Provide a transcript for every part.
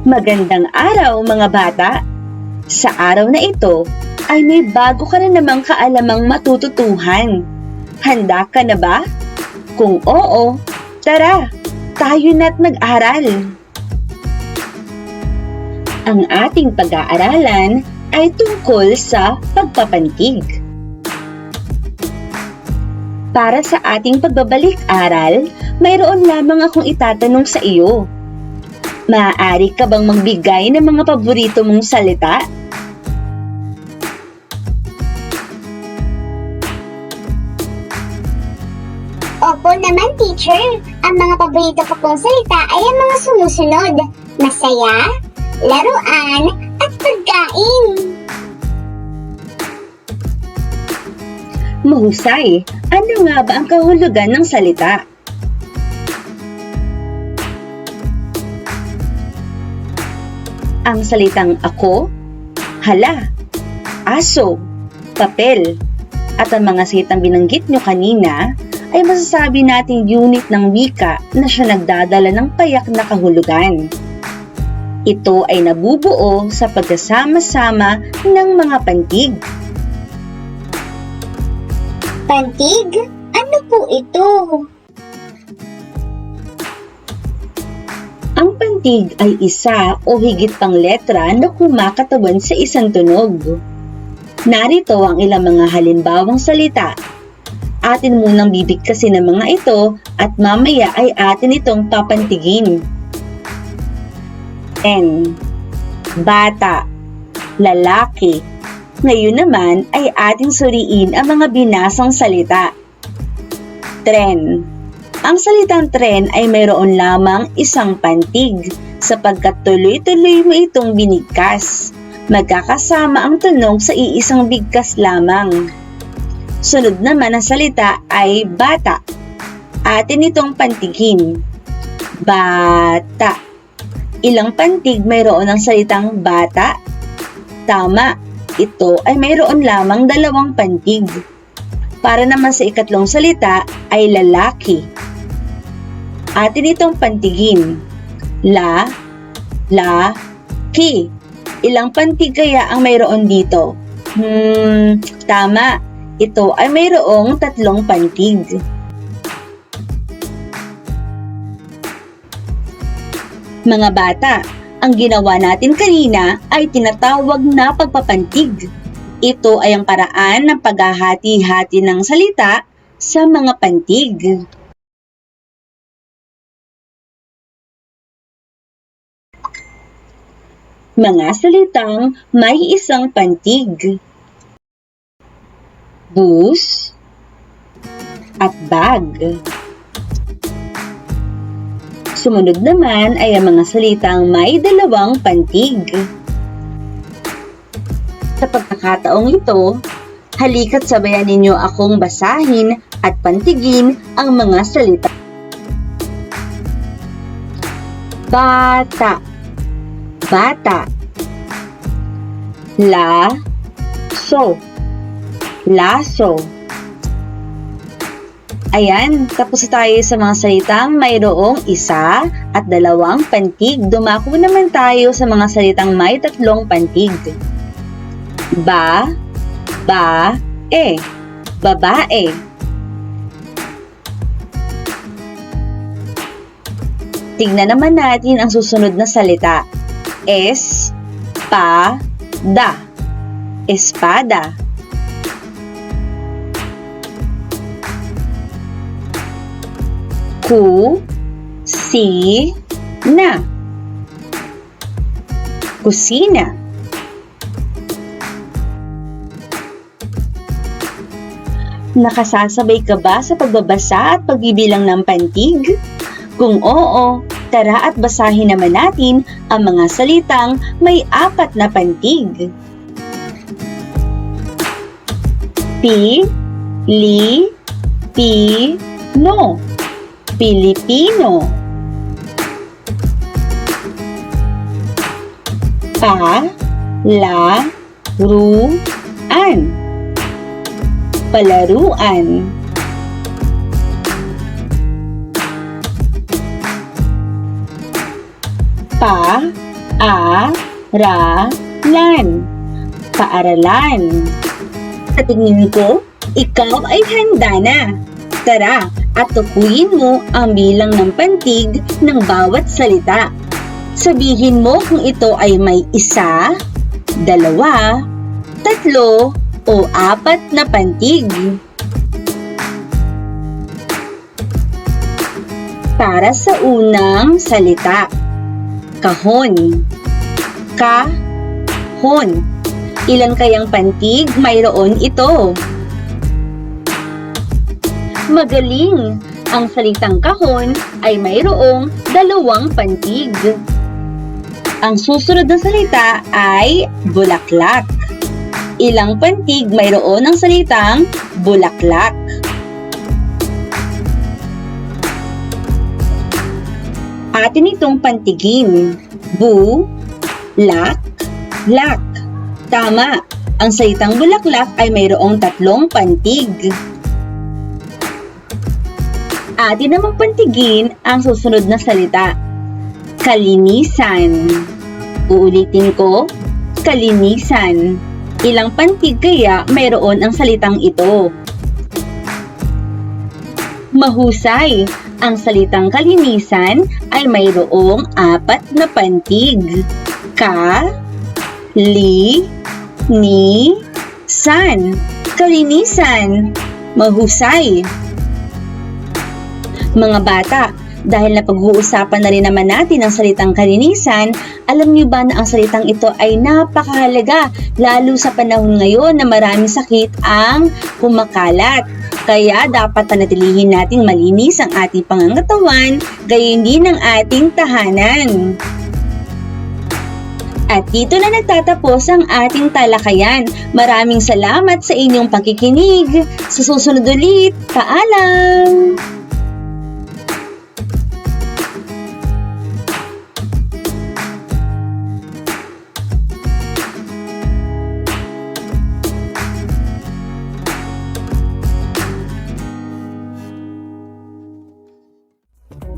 Magandang araw mga bata! Sa araw na ito ay may bago ka na namang kaalamang matututuhan. Handa ka na ba? Kung oo, tara, tayo na't mag-aral. Ang ating pag-aaralan ay tungkol sa pagpapantig. Para sa ating pagbabalik-aral, mayroon lamang akong itatanong sa iyo. Maaari ka bang magbigay ng mga paborito mong salita? Opo naman, teacher. Ang mga paborito ko pong salita ay ang mga sumusunod. Masaya, laruan, at pagkain. Mahusay, ano nga ba ang kahulugan ng salita? Ang salitang ako, hala, aso, papel, at ang mga salitang binanggit nyo kanina ay masasabi nating unit ng wika na siya nagdadala ng payak na kahulugan. Ito ay nabubuo sa pagkasama-sama ng mga pantig. Pantig? Ano po ito? Ang pantig ay isa o higit pang letra na kumakatawan sa isang tunog. Narito ang ilang mga halimbawang salita. Atin munang bibigkasin ang mga ito at mamaya ay atin itong papantigin. N. Bata Lalaki Ngayon naman ay ating suriin ang mga binasang salita. Tren ang salitang tren ay mayroon lamang isang pantig sapagkat tuloy-tuloy mo itong binigkas. Magkakasama ang tunog sa iisang bigkas lamang. Sunod naman ang salita ay bata. Atin itong pantigin. Bata. Ilang pantig mayroon ang salitang bata? Tama, ito ay mayroon lamang dalawang pantig. Para naman sa ikatlong salita ay lalaki. Atin itong pantigin. La, la, ki. Ilang pantig kaya ang mayroon dito? Hmm, tama. Ito ay mayroong tatlong pantig. Mga bata, ang ginawa natin kanina ay tinatawag na pagpapantig. Ito ay ang paraan ng paghahati-hati ng salita sa mga pantig. Mga salitang may isang pantig. Bus at bag. Sumunod naman ay ang mga salitang may dalawang pantig. Sa pagkakataong ito, halika't sabayan ninyo akong basahin at pantigin ang mga salita. Bata Bata La So Laso Ayan, tapos tayo sa mga salitang mayroong isa at dalawang pantig. Dumako naman tayo sa mga salitang may tatlong pantig. Ba, ba, e, babae. Tingnan naman natin ang susunod na salita. Es, pa, da. Espada. Ku, si, na. Kusina. Nakasasabay ka ba sa pagbabasa at pagbibilang ng pantig? Kung oo, tara at basahin naman natin ang mga salitang may apat na pantig. Pi, li, pi, no. Pilipino. Pa, la, ru, an. Palaruan. Pa, A, ra, lan. Paaralan. Sa tingin ko, ikaw ay handa na. Tara, at tukuyin mo ang bilang ng pantig ng bawat salita. Sabihin mo kung ito ay may isa, dalawa, tatlo, o apat na pantig. Para sa unang salita, kahon. Kahon. Ilan kayang pantig mayroon ito? Magaling! Ang salitang kahon ay mayroong dalawang pantig. Ang susunod na salita ay bulaklak. Ilang pantig mayroon ang salitang bulaklak? Atin itong pantigin. Bu, lak, lak. Tama, ang salitang bulaklak ay mayroong tatlong pantig. Atin namang pantigin ang susunod na salita. Kalinisan. Uulitin ko, kalinisan. Ilang pantig kaya mayroon ang salitang ito? Mahusay. Ang salitang kalinisan ay mayroong apat na pantig. Ka, li, ni, san. Kalinisan. Mahusay. Mga bata, dahil na pag-uusapan na rin naman natin ang salitang kalinisan, alam niyo ba na ang salitang ito ay napakahalaga lalo sa panahon ngayon na maraming sakit ang kumakalat. Kaya dapat panatilihin nating malinis ang ating pangangatawan, gayon din ang ating tahanan. At dito na nagtatapos ang ating talakayan. Maraming salamat sa inyong pakikinig. Sa susunod ulit, paalam!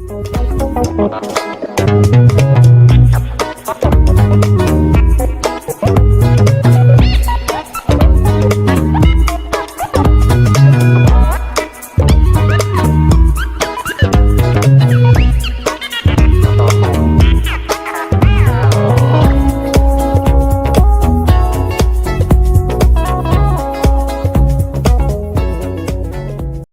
Thank you.